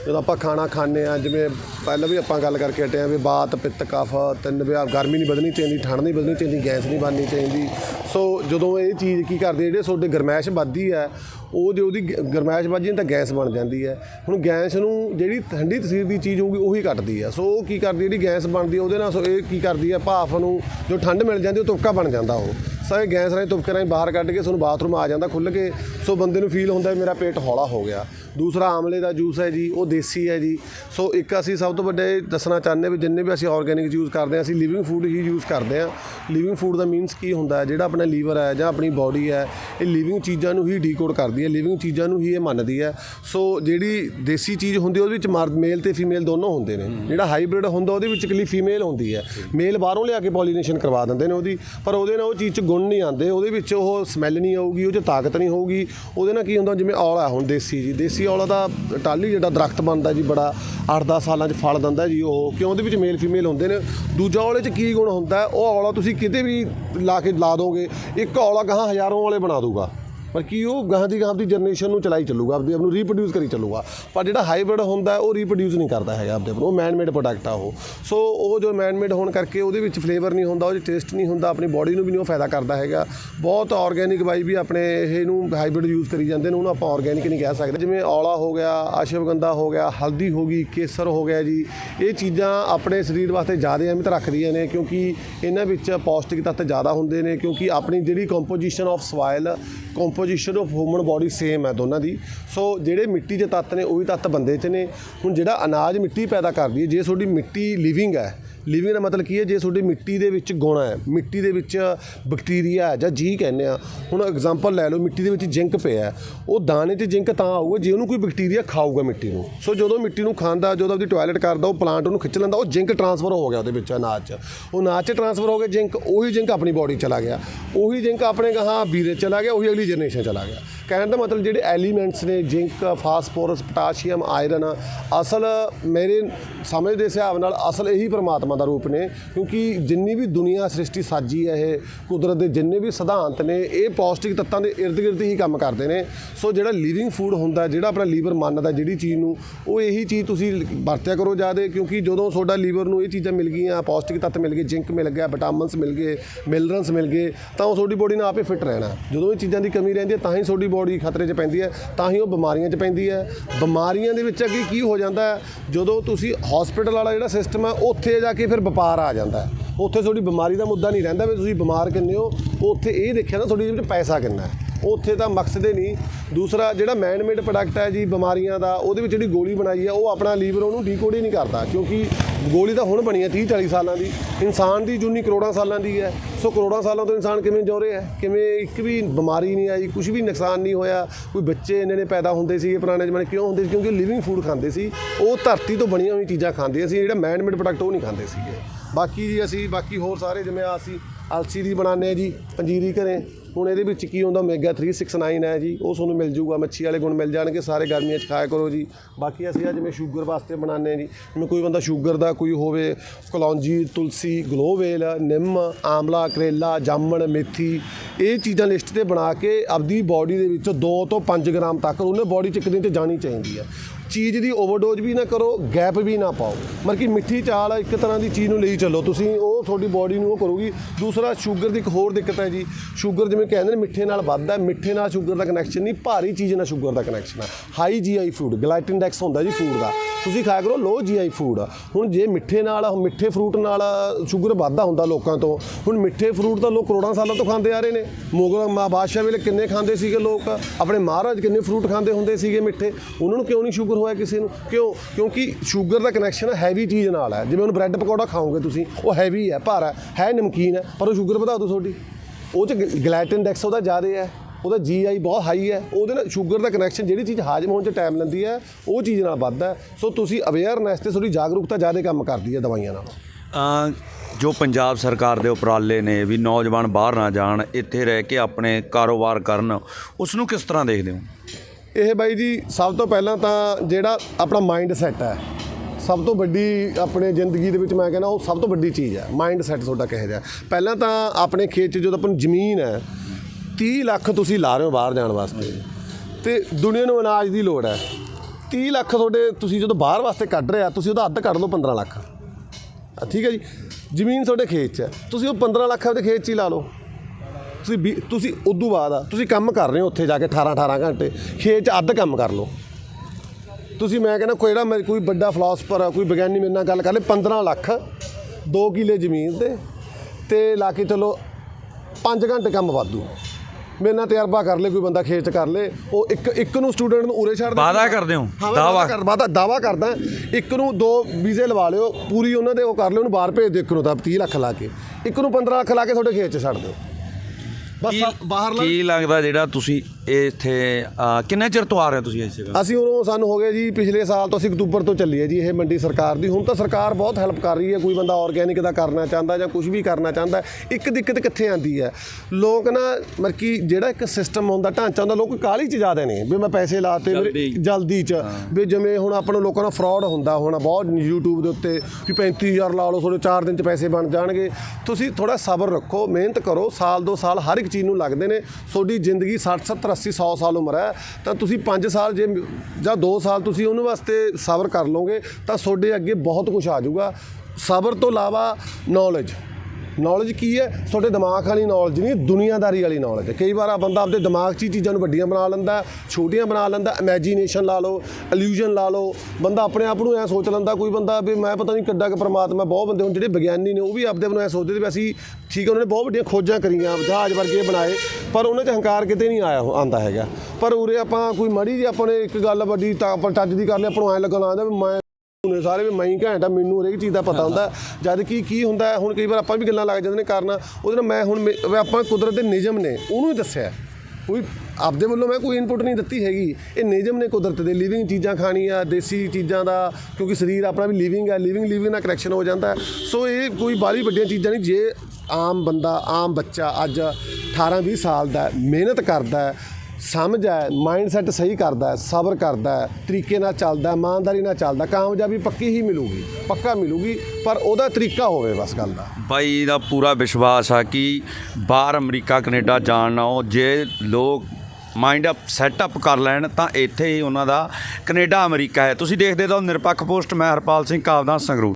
ਜਦੋਂ ਆਪਾਂ ਖਾਣਾ ਖਾਂਦੇ ਆ ਜਿਵੇਂ ਪਹਿਲਾਂ ਵੀ ਆਪਾਂ ਗੱਲ ਕਰਕੇ ਹਟੇ ਆ ਵੀ ਬਾਤ, ਪਿੱਤ, ਕਫ, ਤਿੰਨ ਵਿਆਹ, ਗਰਮੀ ਨਹੀਂ ਵਧਣੀ ਚਾਹੀਦੀ, ਠੰਡ ਨਹੀਂ ਵਧਣੀ ਚਾਹੀਦੀ, ਗੈਸ ਨਹੀਂ ਬਣਨੀ ਚਾਹੀਦੀ। ਸੋ ਜਦੋਂ ਇਹ ਚੀਜ਼ ਕੀ ਕਰਦੀ ਜਿਹੜੇ ਤੁਹਾਡੇ ਗਰਮੈਸ਼ ਵੱਧਦੀ ਹੈ, ਉਹ ਜੇ ਉਹਦੀ ਗਰਮੈਸ਼ ਵੱਧ ਜਾਂਦੀ ਤਾਂ ਗੈਸ ਬਣ ਜਾਂਦੀ ਹੈ। ਹੁਣ ਗੈਸ ਨੂੰ ਜਿਹੜੀ ਠੰਡੀ ਤਸੀਰ ਦੀ ਚੀਜ਼ ਹੋਊਗੀ, ਉਹੀ ਕੱਟਦੀ ਹੈ। ਸੋ ਉਹ ਕੀ ਕਰਦੀ ਜਿਹੜੀ ਗੈਸ ਬਣਦੀ ਹੈ, ਉਹਦੇ ਨਾਲ ਸੋ ਇਹ ਕੀ ਕਰਦੀ ਹੈ, ਭਾਫ ਨੂੰ ਜੋ ਠੰਡ ਮਿਲ ਜਾਂਦੀ ਉਹ ਤੁਪਕਾ ਬਣ ਜਾਂਦਾ ਉਹ। ਸਾਰੇ ਗੈਸ ਰਾਹੀਂ ਤੁਪਕੇ ਰਾਹੀਂ ਬਾਹਰ ਕੱਢ ਕੇ ਤੁਹਾਨੂੰ ਬਾਥਰੂਮ ਆ ਜਾਂਦਾ, ਖੁੱਲ੍ਹ ਕੇ, ਸੋ ਬੰਦੇ ਨੂੰ ਫੀਲ ਹੁੰਦਾ ਵੀ ਮੇਰਾ ਪੇਟ ਹੌਲਾ ਹੋ ਗਿਆ। ਦੂਸਰਾ ਆਮਲੇ ਦਾ ਜੂਸ ਹੈ ਜੀ, ਉਹ ਦੇਸੀ ਹੈ ਜੀ। ਸੋ ਇੱਕ ਅਸੀਂ ਸਭ ਤੋਂ ਵੱਡੇ ਦੱਸਣਾ ਚਾਹੁੰਦੇ ਵੀ ਜਿੰਨੇ ਵੀ ਅਸੀਂ ਆਰਗੈਨਿਕ ਯੂਜ਼ ਕਰਦੇ ਹਾਂ, ਅਸੀਂ ਲਿਵਿੰਗ ਫੂਡ ਹੀ ਯੂਜ਼ ਕਰਦੇ ਹਾਂ। ਲਿਵਿੰਗ ਫੂਡ ਦਾ ਮੀਨਸ ਕੀ ਹੁੰਦਾ ਹੈ? ਜਿਹੜਾ ਆਪਣਾ ਲੀਵਰ ਹੈ ਜਾਂ ਆਪਣੀ ਬਾਡੀ ਹੈ, ਇਹ ਲਿਵਿੰਗ ਚੀਜ਼ਾਂ ਨੂੰ ਹੀ ਡੀਕੋਡ ਕਰਦੀ ਹੈ ਲਿਵਿੰਗ ਚੀਜ਼ਾਂ ਨੂੰ ਹੀ ਇਹ ਮੰਨਦੀ ਹੈ। ਸੋ ਜਿਹੜੀ ਦੇਸੀ ਚੀਜ਼ ਹੁੰਦੀ ਉਹਦੇ ਵਿੱਚ ਮਰਦ ਮੇਲ ਤੇ ਫੀਮੇਲ ਦੋਨੋਂ ਹੁੰਦੇ ਨੇ। ਜਿਹੜਾ ਹਾਈਬ੍ਰਿਡ ਹੁੰਦਾ, ਉਹਦੇ ਵਿੱਚ ਇਕੱਲੀ ਫੀਮੇਲ ਹੁੰਦੀ ਹੈ। ਮੇਲ ਬਾਹਰੋਂ ਲਿਆ ਕੇ ਪੋਲੀਨੇਸ਼ਨ ਕਰਵਾ ਦਿੰਦੇ ਨੇ ਉਹਦੀ, ਪਰ ਉਹਦੇ ਨਾਲ ਉਹ ਚੀਜ਼ 'ਚ ਗੁਣ ਨਹੀਂ ਆਉਂਦੇ, ਉਹਦੇ ਵਿੱਚ ਉਹ ਸਮੈਲ ਨਹੀਂ ਆਊਗੀ, ਉਹ 'ਚ ਤਾਕਤ ਨਹੀਂ ਹੋਊਗੀ। ਉਹਦੇ ਨਾਲ ਕੀ ਹੁੰਦਾ, ਜਿਵੇਂ ਔਲਾ ਹੁਣ ਦੇਸੀ ਜੀ। ਦੇਸੀ ਔਲਾ ਦਾ ਟਾਲੀ ਜਿਹੜਾ ਦਰਖਤ ਬਣਦਾ ਜੀ, ਬੜਾ 8-10 ਸਾਲਾਂ 'ਚ ਫਲ ਦਿੰਦਾ ਜੀ ਉਹ। ਕਿਉਂ? ਉਹਦੇ ਵਿੱਚ ਮੇਲ ਫੀਮੇਲ ਹੁੰਦੇ ਨੇ। ਦੂਜਾ ਔਲੇ 'ਚ ਕੀ ਗੁਣ ਹੁੰਦਾ? ਉਹ ਔਲਾ ਤੁਸੀਂ ਕਿਤੇ ਵੀ ਲਾ ਕੇ ਲਾ ਦੋਗੇ, ਇੱਕ ਔਲਾ ਕਹਾਂ ਹਜ਼ਾਰਾਂ ਔਲੇ ਬਣਾ ਦੂਗਾ। ਪਰ ਕੀ ਉਹ ਗਾਹਾਂ ਦੀ ਗਾਹਾਂ ਦੀ ਜਨਰੇਸ਼ਨ ਨੂੰ ਚਲਾਈ ਚੱਲੂਗਾ, ਆਪਦੇ ਆਪ ਨੂੰ ਰੀਪਰੋਡਿਊਸ ਕਰੀ ਚੱਲੂਗਾ। ਪਰ ਜਿਹੜਾ ਹਾਈਬ੍ਰਿਡ ਹੁੰਦਾ, ਉਹ ਰੀਪਰੋਡਿਊਸ ਨਹੀਂ ਕਰਦਾ ਹੈਗਾ ਆਪਦੇ ਆਪ ਨੂੰ, ਉਹ ਮੈਨਮੇਡ ਪ੍ਰੋਡਕਟ ਆ ਉਹ। ਸੋ ਉਹ ਜੋ ਮੈਨਮੇਡ ਹੋਣ ਕਰਕੇ ਉਹਦੇ ਵਿੱਚ ਫਲੇਵਰ ਨਹੀਂ ਹੁੰਦਾ, ਉਹਦੇ ਟੇਸਟ ਨਹੀਂ ਹੁੰਦਾ, ਆਪਣੀ ਬਾਡੀ ਨੂੰ ਵੀ ਨਹੀਂ ਉਹ ਫਾਇਦਾ ਕਰਦਾ ਹੈਗਾ। ਬਹੁਤ ਆਰਗੈਨਿਕ ਬਾਈ ਵੀ ਆਪਣੇ ਇਹਨੂੰ ਹਾਈਬ੍ਰਿਡ ਯੂਜ਼ ਕਰੀ ਜਾਂਦੇ ਨੇ, ਉਹਨੂੰ ਆਪਾਂ ਆਰਗੈਨਿਕ ਨਹੀਂ ਕਹਿ ਸਕਦੇ। ਜਿਵੇਂ ਔਲਾ ਹੋ ਗਿਆ ਅਸ਼ਵਗੰਧਾ ਹੋ ਗਿਆ, ਹਲਦੀ ਹੋ ਗਈ, ਕੇਸਰ ਹੋ ਗਿਆ ਜੀ, ਇਹ ਚੀਜ਼ਾਂ ਆਪਣੇ ਸਰੀਰ ਵਾਸਤੇ ਜ਼ਿਆਦਾ ਅਹਿਮੀਅਤ ਰੱਖਦੀਆਂ ਨੇ, ਕਿਉਂਕਿ ਇਹਨਾਂ ਵਿੱਚ ਪੌਸ਼ਟਿਕ ਤੱਤ ਜ਼ਿਆਦਾ ਹੁੰਦੇ ਨੇ, ਕਿਉਂਕਿ ਆਪਣੀ ਜਿਹੜੀ composition of soil composition of human body same ਹੈ ਦੋਨਾਂ ਦੀ। ਸੋ ਜਿਹੜੇ ਮਿੱਟੀ ਦੇ ਤੱਤ ਨੇ, ਉਹੀ ਤੱਤ ਬੰਦੇ 'ਚ ਨੇ। ਹੁਣ ਜਿਹੜਾ ਅਨਾਜ ਮਿੱਟੀ ਪੈਦਾ ਕਰਦੀ ਹੈ, ਜੇ ਤੁਹਾਡੀ ਮਿੱਟੀ ਲਿਵਿੰਗ ਹੈ ਲਿਵਿੰਗ ਦਾ ਮਤਲਬ ਕੀ ਹੈ, ਜੇ ਤੁਹਾਡੀ ਮਿੱਟੀ ਦੇ ਵਿੱਚ ਗੁਣਾ ਹੈ, ਮਿੱਟੀ ਦੇ ਵਿੱਚ ਬੈਕਟੀਰੀਆ ਹੈ ਜਾਂ ਜੀ ਕਹਿੰਦੇ ਆ, ਹੁਣ ਐਗਜ਼ਾਮਪਲ ਲੈ ਲਓ, ਮਿੱਟੀ ਦੇ ਵਿੱਚ ਜ਼ਿੰਕ ਪਿਆ ਉਹ ਦਾਣੇ 'ਚ ਜ਼ਿੰਕ ਤਾਂ ਆਊਗਾ, ਜੇ ਉਹਨੂੰ ਕੋਈ ਬੈਕਟੀਰੀਆ ਖਾਊਗਾ ਮਿੱਟੀ ਨੂੰ। ਸੋ ਜਦੋਂ ਮਿੱਟੀ ਨੂੰ ਖਾਂਦਾ, ਜਦੋਂ ਆਪਦੀ ਟਾਇਲਟ ਕਰਦਾ, ਉਹ ਪਲਾਂਟ ਉਹਨੂੰ ਖਿੱਚ ਲੈਂਦਾ, ਉਹ ਜ਼ਿੰਕ ਟਰਾਂਸਫਰ ਹੋ ਗਿਆ ਉਹਦੇ ਵਿੱਚ ਅਨਾਜ 'ਚ। ਉਹ ਅਨਾਜ 'ਚ ਟਰਾਂਸਫਰ ਹੋ ਗਿਆ ਜ਼ਿੰਕ, ਉਹੀ ਜ਼ਿੰਕ ਆਪਣੀ ਬਾਡੀ ਚਲਾ ਗਿਆ। ਉਹੀ ਜ਼ਿੰਕ ਆਪਣੇ ਗਾਹਾਂ ਵੀਰੇ ਚਲਾ ਗਿਆ, ਉਹੀ ਅਗਲੀ ਜਨਰੇਸ਼ਨ ਚਲਾ ਗਿਆ। ਕਹਿਣ ਦਾ ਮਤਲਬ ਜਿਹੜੇ ਐਲੀਮੈਂਟਸ ਨੇ, ਜ਼ਿੰਕ, ਫਾਸਫੋਰਸ, ਪੋਟਾਸ਼ੀਅਮ, ਆਇਰਨ, ਅਸਲ ਮੇਰੇ ਸਮਝ ਦੇ ਹਿਸਾਬ ਨਾਲ ਅਸਲ ਇਹੀ ਪਰਮਾਤਮਾ ਦਾ ਰੂਪ ਨੇ, ਕਿਉਂਕਿ ਜਿੰਨੀ ਵੀ ਦੁਨੀਆ ਸ੍ਰਿਸ਼ਟੀ ਸਾਜੀ ਹੈ ਇਹ, ਕੁਦਰਤ ਦੇ ਜਿੰਨੇ ਵੀ ਸਿਧਾਂਤ ਨੇ, ਇਹ ਪੌਸ਼ਟਿਕ ਤੱਤਾਂ ਦੇ ਇਰਦ ਗਿਰਦ ਹੀ ਕੰਮ ਕਰਦੇ ਨੇ। ਸੋ ਜਿਹੜਾ ਲਿਵਿੰਗ ਫੂਡ ਹੁੰਦਾ, ਜਿਹੜਾ ਆਪਣਾ ਲੀਵਰ ਮੰਨਦਾ, ਜਿਹੜੀ ਚੀਜ਼ ਨੂੰ, ਉਹ ਇਹੀ ਚੀਜ਼ ਤੁਸੀਂ ਵਰਤਿਆ ਕਰੋ ਜ਼ਿਆਦਾ, ਕਿਉਂਕਿ ਜਦੋਂ ਤੁਹਾਡਾ ਲੀਵਰ ਨੂੰ ਇਹ ਚੀਜ਼ਾਂ ਮਿਲ ਗਈਆਂ, ਪੌਸ਼ਟਿਕ ਤੱਤ ਮਿਲ ਗਏ, ਜ਼ਿੰਕ ਮਿਲ ਗਿਆ ਵਿਟਾਮਿਨਸ ਮਿਲ ਗਏ, ਮਿਨਰਲਸ ਮਿਲ ਗਏ, ਤਾਂ ਉਹ ਤੁਹਾਡੀ ਬੋਡੀ ਨਾਲ ਆਪੇ ਫਿੱਟ ਰਹਿਣਾ। ਜਦੋਂ ਇਹ ਚੀਜ਼ਾਂ ਦੀ ਕਮੀ ਰਹਿੰਦੀ ਹੈ, ਤਾਂ ਹੀ ਤੁਹਾਡੀ ਬੋਡੀ ਖਤਰੇ 'ਚ ਪੈਂਦੀ ਹੈ, ਤਾਂ ਹੀ ਉਹ ਬਿਮਾਰੀਆਂ 'ਚ ਪੈਂਦੀ ਹੈ। ਬਿਮਾਰੀਆਂ ਦੇ ਵਿੱਚ ਅੱਗੇ ਕੀ ਹੋ ਜਾਂਦਾ ਜਦੋਂ ਤੁਸੀਂ ਹਸਪੀਟਲ ਵਾਲਾ ਜਿਹੜਾ ਸਿਸਟਮ ਹੈ, ਉੱਥੇ ਜਾ ਕੇ ਫਿਰ ਵਪਾਰ ਆ ਜਾਂਦਾ ਹੈ। ਉੱਥੇ ਤੁਹਾਡੀ ਬਿਮਾਰੀ ਦਾ ਮੁੱਦਾ ਨਹੀਂ ਰਹਿੰਦਾ ਵੀ ਤੁਸੀਂ ਬਿਮਾਰ ਕਿੰਨੇ ਹੋ, ਉੱਥੇ ਇਹ ਦੇਖਿਆ ਨਾ ਤੁਹਾਡੀ ਵਿੱਚ ਪੈਸਾ ਕਿੰਨਾ ਹੈ। ਉੱਥੇ ਤਾਂ ਮਕਸਦ ਹੀ ਨਹੀਂ। ਦੂਸਰਾ, ਜਿਹੜਾ ਮੈਨਮੇਡ ਪ੍ਰੋਡਕਟ ਹੈ ਜੀ, ਬਿਮਾਰੀਆਂ ਦਾ, ਉਹਦੇ ਵਿੱਚ ਜਿਹੜੀ ਗੋਲੀ ਬਣਾਈ ਹੈ, ਉਹ ਆਪਣਾ ਲੀਵਰ ਉਹਨੂੰ ਡੀਕੋਡ ਹੀ ਨਹੀਂ ਕਰਦਾ। ਕਿਉਂਕਿ ਗੋਲੀ ਤਾਂ ਹੁਣ ਬਣੀ ਹੈ 30 40 ਸਾਲਾਂ ਦੀ। ਇਨਸਾਨ ਦੀ ਜੂਨੀ ਕਰੋੜਾਂ ਸਾਲਾਂ ਦੀ ਹੈ। ਸੋ ਕਰੋੜਾਂ ਸਾਲਾਂ ਤੋਂ ਇਨਸਾਨ ਕਿਵੇਂ ਜਿਉ ਰਿਹਾ ਹੈ? ਕਿਵੇਂ ਇੱਕ ਵੀ ਬਿਮਾਰੀ ਨਹੀਂ ਆਈ ਕੁਝ ਵੀ ਨੁਕਸਾਨ ਨਹੀਂ ਹੋਇਆ, ਕੋਈ ਬੱਚੇ ਇੰਨੇ ਨੇ ਪੈਦਾ ਹੁੰਦੇ ਸੀਗੇ, ਪੁਰਾਣੇ ਜ਼ਮਾਨੇ ਕਿਉਂ ਹੁੰਦੇ ਸੀ? ਕਿਉਂਕਿ ਲਿਵਿੰਗ ਫੂਡ ਖਾਂਦੇ ਸੀ। ਉਹ ਧਰਤੀ ਤੋਂ ਬਣੀਆਂ ਹੋਈਆਂ ਚੀਜ਼ਾਂ ਖਾਂਦੇ ਸੀ, ਜਿਹੜਾ ਮੈਨਮੇਡ ਪ੍ਰੋਡਕਟ ਉਹ ਨਹੀਂ ਖਾਂਦੇ ਸੀਗੇ। ਬਾਕੀ ਜੀ ਅਸੀਂ, ਬਾਕੀ ਹੋਰ ਸਾਰੇ ਜਿਵੇਂ ਆ ਅਸੀਂ ਅਲਸੀ ਦੀ ਬਣਾਉਂਦੇ ਹਾਂ ਜੀ, ਪੰਜੀਰੀ ਘਰੇ। ਹੁਣ ਇਹਦੇ ਵਿੱਚ ਕੀ ਹੁੰਦਾ ਓਮੇਗਾ 369 ਹੈ ਜੀ, ਉਹ ਤੁਹਾਨੂੰ ਮਿਲ ਜੂਗਾ, ਮੱਛੀ ਵਾਲੇ ਗੁਣ ਮਿਲ ਜਾਣਗੇ, ਸਾਰੇ ਗਰਮੀਆਂ 'ਚ ਖਾਇਆ ਕਰੋ ਜੀ। ਬਾਕੀ ਅਸੀਂ ਆ ਜਿਵੇਂ ਸ਼ੂਗਰ ਵਾਸਤੇ ਬਣਾਉਂਦੇ ਹਾਂ ਜੀ, ਜਿਵੇਂ ਕੋਈ ਬੰਦਾ ਸ਼ੂਗਰ ਦਾ ਕੋਈ ਹੋਵੇ, ਕਲੌਂਜੀ, ਤੁਲਸੀ ਗਲੋਵੇਲ ਨਿੰਮ, ਆਮਲਾ, ਕਰੇਲਾ, ਜਾਮਣ, ਮੇਥੀ, ਇਹ ਚੀਜ਼ਾਂ ਲਿਸਟ ਤੇ ਬਣਾ ਕੇ ਆਪਦੀ ਬਾਡੀ ਦੇ ਵਿੱਚ 2 ਤੋਂ 5 ਗ੍ਰਾਮ ਤੱਕ ਉਹਨੇ ਬਾਡੀ 'ਚ ਇੱਕ ਦਿਨ 'ਚ ਜਾਣੀ ਚਾਹੀਦੀ ਹੈ ਚੀਜ਼ ਦੀ ਓਵਰਡੋਜ਼ ਵੀ ਨਾ ਕਰੋ ਗੈਪ ਵੀ ਨਾ ਪਾਓ। ਮਤਲਬ ਕਿ ਮਿੱਠੀ ਚਾਲ ਆ, ਇੱਕ ਤਰ੍ਹਾਂ ਦੀ ਚੀਜ਼ ਨੂੰ ਲਈ ਚੱਲੋ। ਤੁਸੀਂ ਉਹ ਤੁਹਾਡੀ ਬਾਡੀ ਨੂੰ ਉਹ ਕਰੂਗੀ। ਦੂਸਰਾ ਸ਼ੂਗਰ ਦੀ ਇੱਕ ਹੋਰ ਦਿੱਕਤ ਹੈ ਜੀ। ਸ਼ੂਗਰ ਜਿਵੇਂ ਕਹਿੰਦੇ ਨੇ ਮਿੱਠੇ ਨਾਲ ਵੱਧਦਾ ਮਿੱਠੇ ਨਾਲ ਸ਼ੂਗਰ ਦਾ ਕਨੈਕਸ਼ਨ ਨਹੀਂ ਭਾਰੀ ਚੀਜ਼ ਨਾਲ ਸ਼ੂਗਰ ਦਾ ਕਨੈਕਸ਼ਨ ਹੈ high GI food glycemic index ਹੁੰਦਾ ਜੀ ਫੂਡ ਦਾ। ਤੁਸੀਂ ਖਾਇਆ ਕਰੋ ਲੋ ਜੀਆਈ ਫੂਡ ਹੁਣ ਜੇ ਮਿੱਠੇ ਨਾਲ ਮਿੱਠੇ ਫਰੂਟ ਨਾਲ ਸ਼ੂਗਰ ਵੱਧਦਾ ਹੁੰਦਾ ਲੋਕਾਂ ਤੋਂ ਹੁਣ ਮਿੱਠੇ ਫਰੂਟ ਤਾਂ ਲੋਕ ਕਰੋੜਾਂ ਸਾਲਾਂ ਤੋਂ ਖਾਂਦੇ ਆ ਰਹੇ ਨੇ। ਮੁਗਲ ਮਾ- ਬਾਦਸ਼ਾਹ ਵੇਲੇ ਕਿੰਨੇ ਖਾਂਦੇ ਸੀਗੇ ਲੋਕ? ਆਪਣੇ ਮਹਾਰਾਜ ਕਿੰਨੇ ਫਰੂਟ ਖਾਂਦੇ ਹੁੰਦੇ ਸੀਗੇ ਮਿੱਠੇ? ਉਹਨਾਂ ਨੂੰ ਕਿਉਂ ਨਹੀਂ ਸ਼ੂਗਰ ਹੋਇਆ ਕਿਸੇ ਨੂੰ? ਕਿਉਂ? ਕਿਉਂਕਿ ਸ਼ੂਗਰ ਦਾ ਕਨੈਕਸ਼ਨ ਹੈਵੀ ਚੀਜ਼ ਨਾਲ ਹੈ। ਜਿਵੇਂ ਹੁਣ ਬ੍ਰੈਡ ਪਕੌੜਾ ਖਾਓਗੇ ਤੁਸੀਂ ਉਹ ਹੈਵੀ ਹੈ ਭਾਰ ਹੈ, ਹੈ ਨਮਕੀਨ ਹੈ ਪਰ ਉਹ ਸ਼ੂਗਰ ਵਧਾ ਦੂ ਤੁਹਾਡੀ। ਉਹ ਚ ਗਲਾਈਟਿਨ ਇੰਡੈਕਸ ਉਹਦਾ ਜ਼ਿਆਦਾ ਹੈ ਉਹਦਾ ਜੀਆਈ ਬਹੁਤ ਹਾਈ ਹੈ ਉਹਦੇ ਨਾਲ ਸ਼ੂਗਰ ਦਾ ਕਨੈਕਸ਼ਨ ਜਿਹੜੀ ਚੀਜ਼ ਹਾਜ਼ਮ ਹੋਣ 'ਚ ਟਾਈਮ ਲੈਂਦੀ ਹੈ ਉਹ ਚੀਜ਼ ਨਾਲ ਵੱਧਦਾ ਸੋ ਤੁਸੀਂ ਅਵੇਅਰਨੈਸ ਤੇ ਤੁਹਾਡੀ ਜਾਗਰੂਕਤਾ ਜ਼ਿਆਦਾ ਕੰਮ ਕਰਦੀ ਹੈ ਦਵਾਈਆਂ ਨਾਲ। ਜੋ ਪੰਜਾਬ ਸਰਕਾਰ ਦੇ ਉਪਰਾਲੇ ਨੇ ਵੀ ਨੌਜਵਾਨ ਬਾਹਰ ਨਾ ਜਾਣ ਇੱਥੇ ਰਹਿ ਕੇ ਆਪਣੇ ਕਾਰੋਬਾਰ ਕਰਨ ਉਸ ਨੂੰ ਕਿਸ ਤਰ੍ਹਾਂ ਦੇਖਦੇ ਹੋ? ਇਹ ਬਾਈ ਜੀ, ਸਭ ਤੋਂ ਪਹਿਲਾਂ ਤਾਂ ਜਿਹੜਾ ਆਪਣਾ ਮਾਈਂਡ ਸੈਟ ਹੈ, ਸਭ ਤੋਂ ਵੱਡੀ ਆਪਣੇ ਜ਼ਿੰਦਗੀ ਦੇ ਵਿੱਚ ਮੈਂ ਕਹਿੰਦਾ ਉਹ ਸਭ ਤੋਂ ਵੱਡੀ ਚੀਜ਼ ਹੈ ਮਾਈਂਡ ਸੈਟ ਤੁਹਾਡਾ ਕਿਹੋ ਜਿਹਾ ਪਹਿਲਾਂ ਤਾਂ ਆਪਣੇ ਖੇਤ 'ਚ ਜਦੋਂ ਆਪਾਂ ਜ਼ਮੀਨ ਹੈ 30 ਲੱਖ ਤੁਸੀਂ ਲਾ ਰਹੇ ਹੋ ਬਾਹਰ ਜਾਣ ਵਾਸਤੇ। ਤੇ ਦੁਨੀਆ ਨੂੰ ਅਨਾਜ ਦੀ ਲੋੜ ਹੈ। 30 ਲੱਖ ਤੁਹਾਡੇ ਤੁਸੀਂ ਜਦੋਂ ਬਾਹਰ ਵਾਸਤੇ ਕੱਢ ਰਹੇ ਆ, ਤੁਸੀਂ ਉਹਦਾ ਅੱਧ ਕੱਢ ਲਓ 15 ਲੱਖ। ਠੀਕ ਹੈ ਜੀ? ਜ਼ਮੀਨ ਤੁਹਾਡੇ ਖੇਤ 'ਚ ਹੈ। ਤੁਸੀਂ ਉਹ 15 ਲੱਖ ਦੇ ਖੇਤ 'ਚ ਹੀ ਲਾ ਲਓ। ਤੁਸੀਂ ਵੀ- ਤੁਸੀਂ ਉਦੋਂ ਬਾਅਦ ਆ ਤੁਸੀਂ ਕੰਮ ਕਰ ਰਹੇ ਹੋ ਉੱਥੇ ਜਾ ਕੇ 18 18 ਘੰਟੇ ਖੇਤ 'ਚ ਅੱਧ ਕੰਮ ਕਰ ਲਓ ਤੁਸੀਂ ਮੈਂ ਕਹਿੰਦਾ ਕੋਈ ਜਿਹੜਾ ਮੇਰੇ- ਕੋਈ ਵੱਡਾ ਫਿਲਾਸਫਰ ਆ ਕੋਈ ਵਿਗਿਆਨੀ ਮੇਰੇ ਨਾਲ ਗੱਲ ਕਰ ਲੇ 15 ਲੱਖ 2 ਕਿੱਲੇ ਜ਼ਮੀਨ ਤੇ ਤੇ ਲਾ ਕੇ ਚਲੋ 5 ਘੰਟੇ ਕੰਮ ਵਾਧੂ ਮੇਰੇ ਨਾਲ ਤਜਰਬਾ ਕਰ ਲੇ ਕੋਈ ਬੰਦਾ ਖੇਤ 'ਚ ਕਰ ਲੇ ਉਹ ਇੱਕ ਇੱਕ ਨੂੰ ਸਟੂਡੈਂਟ ਨੂੰ ਉਰੇ ਛੱਡ ਦੇ ਵਾਅਦਾ ਕਰਦੇ ਹੋ? ਹਾਂ ਮੈਂ ਦਾਅਵਾ? ਵਾਅਦਾ ਕਰ ਵਾਅਦਾ ਦਾਵਾ ਕਰਦਾ ਇੱਕ ਨੂੰ ਦੋ ਵੀਜ਼ੇ ਲਵਾ ਲਿਓ ਪੂਰੀ ਉਹਨਾਂ ਦੇ ਉਹ ਕਰ ਲਿਓ ਉਹਨੂੰ ਬਾਹਰ ਭੇਜ ਦਿਓ ਇੱਕ ਨੂੰ ਤਾਂ 30 ਲੱਖ ਲਾ ਕੇ ਇੱਕ ਨੂੰ 15 ਲੱਖ ਲਾ ਕੇ ਤੁਹਾਡੇ ਖੇਤ 'ਚ ਛੱਡ ਦਿਓ ਬਸ ਬਾਹਰ ਕੀ ਲੱਗਦਾ ਜਿਹੜਾ ਤੁਸੀਂ ਇਹ ਇੱਥੇ ਅ, ਕਿੰਨੇ ਚਿਰ ਤੋਂ ਆ ਰਹੇ ਹੋ ਤੁਸੀਂ ਇਸ ਜਗ੍ਹਾ? ਅਸੀਂ ਉਦੋਂ ਸਾਨੂੰ ਹੋ ਗਿਆ ਜੀ ਪਿਛਲੇ ਸਾਲ ਤੋਂ ਅਸੀਂ ਅਕਤੂਬਰ ਤੋਂ ਚੱਲੀ ਹੈ ਜੀ ਇਹ ਮੰਡੀ ਸਰਕਾਰ ਦੀ। ਹੁਣ ਤਾਂ ਸਰਕਾਰ ਬਹੁਤ ਹੈਲਪ ਕਰ ਰਹੀ ਹੈ ਕੋਈ ਬੰਦਾ ਆਰਗੈਨਿਕ ਦਾ ਕਰਨਾ ਚਾਹੁੰਦਾ ਜਾਂ ਕੁਝ ਵੀ ਕਰਨਾ ਚਾਹੁੰਦਾ ਇੱਕ ਦਿੱਕਤ ਕਿੱਥੇ ਆਂਦੀ ਹੈ? ਲੋਕ ਨਾ ਮਤਲਬ ਕਿ ਜਿਹੜਾ ਇੱਕ ਸਿਸਟਮ ਹੁੰਦਾ ਢਾਂਚਾ ਹੁੰਦਾ ਲੋਕ ਕਾਹਲੀ ਚ ਜ਼ਿਆਦਾ ਨੇ ਵੀ ਮੈਂ ਪੈਸੇ ਲਾਤੇ ਮੇਰੇ ਜਲਦੀ। ਜਲਦੀ ਚ। ਵੀ ਜਿਵੇਂ ਹੁਣ ਆਪਾਂ ਨੂੰ ਲੋਕਾਂ ਨਾਲ ਫਰਾਡ ਹੁੰਦਾ ਹੁਣ ਬਹੁਤ YouTube ਦੇ ਉੱਤੇ ਵੀ 35000 ਲਾ ਲਓ ਤੁਹਾਡੇ 4 ਦਿਨ ਚ ਪੈਸੇ ਬਣ ਜਾਣਗੇ। ਤੁਸੀਂ ਥੋੜਾ ਸਬਰ ਰੱਖੋ ਮਿਹਨਤ ਕਰੋ ਸਾਲ ਦੋ ਸਾਲ ਹਰ ਇੱਕ ਚੀਜ਼ ਨੂੰ ਲੱਗਦੇ ਨੇ। ਤੁਹਾਡੀ ਜ਼ਿੰਦਗੀ 60 70 80 100 ਸਾਲ ਉਮਰ ਹੈ, ਤਾਂ ਤੁਸੀਂ 5 ਸਾਲ ਜੇ ਜਾਂ 2 ਸਾਲ ਤੁਸੀਂ ਉਹਨਾਂ ਵਾਸਤੇ ਸਬਰ ਕਰ ਲਓਗੇ, ਤਾਂ ਤੁਹਾਡੇ ਅੱਗੇ ਬਹੁਤ ਕੁਝ ਆ ਜਾਊਗਾ। ਸਬਰ ਤੋਂ ਇਲਾਵਾ ਨੌਲੇਜ ਨੌਲੇਜ ਕੀ ਹੈ? ਤੁਹਾਡੇ ਦਿਮਾਗ ਵਾਲੀ ਨੌਲੇਜ ਨਹੀਂ, ਦੁਨੀਆਦਾਰੀ ਵਾਲੀ ਨੌਲੇਜ ਹੈ। ਕਈ ਵਾਰ ਆ ਬੰਦਾ ਆਪਣੇ ਦਿਮਾਗ 'ਚ ਹੀ ਚੀਜ਼ਾਂ ਨੂੰ ਵੱਡੀਆਂ ਬਣਾ ਲੈਂਦਾ, ਛੋਟੀਆਂ ਬਣਾ ਲੈਂਦਾ ਇਮੇਜਿਨੇਸ਼ਨ ਲਾ ਲਓ ਇਲੂਜਨ ਲਾ ਲਓ। ਬੰਦਾ ਆਪਣੇ ਆਪ ਨੂੰ ਐ ਸੋਚ ਲੈਂਦਾ, ਕੋਈ ਬੰਦਾ ਵੀ ਮੈਂ ਪਤਾ ਨਹੀਂ ਕਿੱਡਾ ਕਿ ਪਰਮਾਤਮਾ, ਬਹੁਤ ਬੰਦੇ ਹੁਣ ਜਿਹੜੇ ਵਿਗਿਆਨੀ ਨੇ, ਉਹ ਵੀ ਆਪਦੇ ਆਪ ਨੂੰ ਐ ਸੋਚਦੇ ਵੀ ਅਸੀਂ ਠੀਕ ਹੈ ਉਹਨਾਂ ਨੇ ਬਹੁਤ ਵੱਡੀਆਂ ਖੋਜਾਂ ਕਰੀਆਂ, ਜਹਾਜ਼ ਵਰਗੇ ਬਣਾਏ, ਪਰ ਉਹਨਾਂ 'ਚ ਹੰਕਾਰ ਕਿਤੇ ਨਹੀਂ ਆਇਆ ਆਂਦਾ ਹੈਗਾ। ਪਰ ਉਰੇ ਆਪਾਂ ਕੋਈ ਮੜੀ ਜੀ ਆਪਾਂ ਨੇ ਇੱਕ ਗੱਲ ਵੱਡੀ ਤਾਂ ਆਪਾਂ ਟੱਚ ਦੀ ਕਰ ਲਈ, ਆਪਾਂ ਨੂੰ ਐ ਲੱਗਣ ਆਉਂਦਾ ਵੀ ਮੈਂ ਨੇ ਸਾਰੇ ਵੀ ਮੈਂ ਹੀ ਘੈਂਟ ਆ ਮੈਨੂੰ ਹਰੇਕ ਚੀਜ਼ ਦਾ ਪਤਾ ਹੁੰਦਾ। ਜਦ ਕੀ ਕੀ ਹੁੰਦਾ ਹੁਣ ਕਈ ਵਾਰ ਆਪਾਂ ਵੀ ਗੱਲਾਂ ਲੱਗ ਜਾਂਦੇ ਨੇ ਕਾਰਨ। ਉਹਦੇ ਨਾਲ ਮੈਂ ਹੁਣ ਮੇ- ਵੀ ਆਪਾਂ ਕੁਦਰਤ ਦੇ ਨਿਯਮ ਨੇ ਉਹਨੂੰ ਹੀ ਦੱਸਿਆ ਕੋਈ ਆਪਦੇ ਵੱਲੋਂ ਮੈਂ ਕੋਈ ਇਨਪੁਟ ਨਹੀਂ ਦਿੱਤੀ ਹੈਗੀ। ਇਹ ਨਿਯਮ ਨੇ ਕੁਦਰਤ ਦੇ ਲਿਵਿੰਗ ਚੀਜ਼ਾਂ ਖਾਣੀਆਂ ਦੇਸੀ ਚੀਜ਼ਾਂ ਦਾ ਕਿਉਂਕਿ ਸਰੀਰ ਆਪਣਾ ਵੀ ਲਿਵਿੰਗ ਹੈ ਲਿਵਿੰਗ ਲਿਵਿੰਗ ਨਾਲ ਕਨੈਕਸ਼ਨ ਹੋ ਜਾਂਦਾ ਹੈ। ਸੋ ਇਹ ਕੋਈ ਬਾਹਲੀ ਵੱਡੀਆਂ ਚੀਜ਼ਾਂ ਨਹੀਂ ਜੇ ਆਮ ਬੰਦਾ ਆਮ ਬੱਚਾ ਅੱਜ 18 20 ਸਾਲ ਦਾ ਹੈ, ਮਿਹਨਤ ਕਰਦਾ ਹੈ ਸਮਝ ਹੈ ਮਾਈਂਡ ਸੈਟ ਸਹੀ ਕਰਦਾ ਹੈ ਸਬਰ ਕਰਦਾ ਹੈ ਤਰੀਕੇ ਨਾਲ ਚੱਲਦਾ ਹੈ, ਇਮਾਨਦਾਰੀ ਨਾਲ ਚੱਲਦਾ ਕਾਮਯਾਬੀ ਪੱਕੀ ਹੀ ਮਿਲੂਗੀ ਪੱਕਾ ਮਿਲੂਗੀ ਪਰ ਉਹਦਾ ਤਰੀਕਾ ਹੋਵੇ ਬਸ ਗੱਲ ਦਾ। ਬਾਈ ਦਾ ਪੂਰਾ ਵਿਸ਼ਵਾਸ ਆ ਕਿ ਬਾਹਰ ਅਮਰੀਕਾ ਕੈਨੇਡਾ ਜਾਣ ਨਾਲੋਂ ਜੇ ਲੋਕ ਮਾਈਂਡ ਅਪ ਸੈਟ ਕਰ ਲੈਣ ਤਾਂ ਇੱਥੇ ਹੀ ਉਹਨਾਂ ਦਾ ਕੈਨੇਡਾ ਅਮਰੀਕਾ ਹੈ। ਤੁਸੀਂ ਦੇਖਦੇ ਤਾਂ ਨਿਰਪੱਖ ਪੋਸਟ ਮੈਂ ਹਰਪਾਲ ਸਿੰਘ ਕਾਵਦਾ ਸੰਗਰੂਰ।